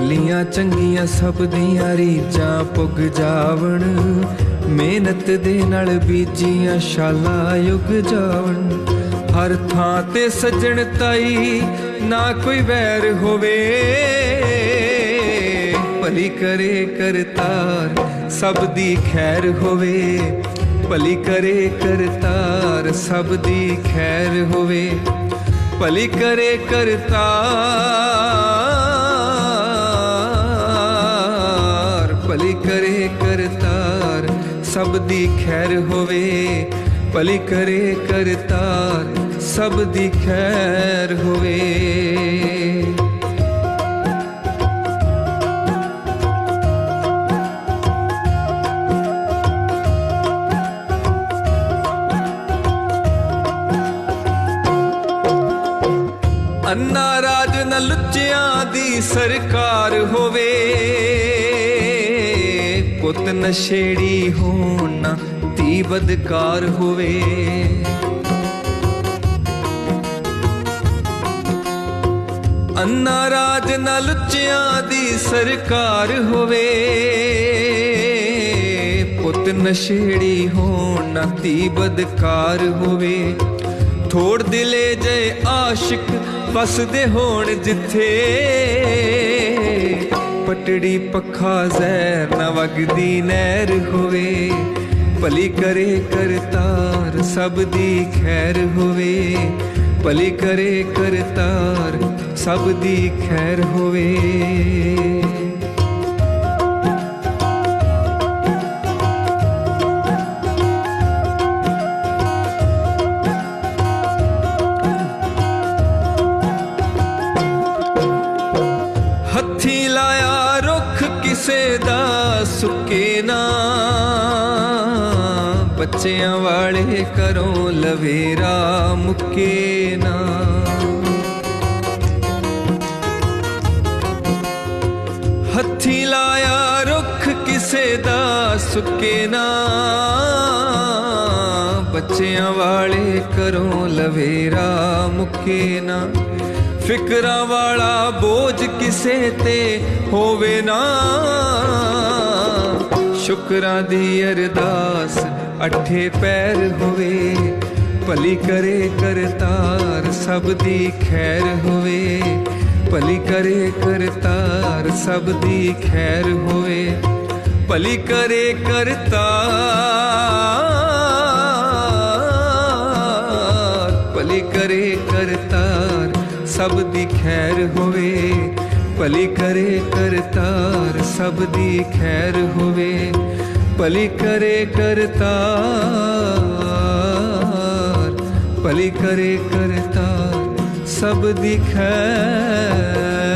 ਭਲੀਆਂ ਚੰਗੀਆਂ ਸਭ ਦੀਆਂ ਰੀਝਾਂ ਪੁੱਗ ਜਾਵਣ। ਮਿਹਨਤ ਦੇ ਨਾਲ ਬੀਜੀਆਂ ਸ਼ਾਲਾ ਯੁਗ ਜਾਵਣ। ਹਰ ਥਾਂ ਤੇ ਸੱਜਣ ਤਾਈ ਨਾ ਕੋਈ ਵੈਰ ਹੋਵੇ। ਭਲੀ ਕਰੇ ਕਰਤਾਰ ਸਭ ਦੀ ਖੈਰ ਹੋਵੇ। ਭਲੀ ਕਰੇ ਕਰਤਾਰ ਸਭ ਦੀ ਖੈਰ ਹੋਵੇ। ਭਲੀ ਕਰੇ ਕਰਤਾਰ ਭਲੀ ਕਰੇ ਕਰਤਾਰ, ਸਭ ਦੀ ਖੈਰ ਹੋਵੇ। ਭਲੀ ਕਰੇ ਕਰਤਾਰ, ਸਭ ਦੀ ਖੈਰ ਹੋਵੇ। ਅੰਨਾ ਰਾਜ ਨ ਲੁੱਚਿਆਂ ਦੀ ਸਰਕਾਰ ਹੋਵੇ। ਪੁੱਤ ਨਸ਼ੇੜੀ ਹੋਣ ਨਾ ਧੀ ਬਦਕਾਰ ਹੋਵੇ। ਅੰਨਾ ਰਾਜ ਨ ਲੁੱਚਿਆਂ ਦੀ ਸਰਕਾਰ ਹੋਵੇ। ਪੁੱਤ ਨਸ਼ੇੜੀ ਹੋਣ ਨਾ ਧੀ ਬਦਕਾਰ ਹੋਵੇ। ਥੋੜ ਦਿਲੇ ਜੇ ਆਸ਼ਿਕ ਵਸਦੇ ਹੋਣ ਜਿੱਥੇ। ਪਟੜੀ ਪੱਖਾ ਜ਼ਹਿਰ ਨਾ ਵਗਦੀ ਨਹਿਰ ਹੋਵੇ। ਭਲੀ ਕਰੇ ਕਰਤਾਰ ਸਭ ਦੀ ਖੈਰ ਹੋਵੇ। ਭਲੀ ਕਰੇ ਕਰਤਾਰ ਸਭ ਦੀ ਖੈਰ ਹੋਵੇ। ਕਿਸੇ ਦਾ ਸੁੱਕੇ ਨਾ। ਬੱਚਿਆਂ ਵਾਲੇ ਕਰੋ ਲਵੇਰਾ ਮੁੱਕੇ ਨਾ। ਹੱਥੀ ਲਾਇਆ ਰੁੱਖ ਕਿਸੇ ਦਾ ਸੁੱਕੇ ਨਾ। ਬੱਚਿਆਂ ਵਾਲੇ ਕਰੋ ਲਵੇਰਾ ਮੁੱਕੇ ਨਾ। ਫਿਕਰਾਂ ਵਾਲਾ ਬੋਝ ਕਿਸੇ ਤੇ ਹੋਵੇ ਨਾ। ਸ਼ੁਕਰਾਂ ਦੀ ਅਰਦਾਸ ਅਠੇ ਪੈਰ ਹੋਵੇ, ਭਲੀ ਕਰੇ ਕਰਤਾਰ ਸਭ ਦੀ ਖੈਰ ਹੋਵੇ। ਭਲੀ ਕਰੇ ਕਰਤਾਰ ਸਭ ਦੀ ਖੈਰ ਹੋਵੇ, ਭਲੀ ਕਰੇ ਕਰਤਾਰ। ਭਲੀ ਕਰੇ ਕਰਤਾਰ ਸਭ ਦੀ ਖੈਰ ਹੋਵੇ ਭਲੀ ਕਰੇ ਕਰਤਾਰ ਸਭ ਦੀ ਖੈਰ ਹੋਵੇ ਭਲੀ ਕਰੇ ਕਰਤਾਰ ਭਲੀ ਕਰੇ ਕਰਤਾਰ ਸਭ ਦੀ ਖੈਰ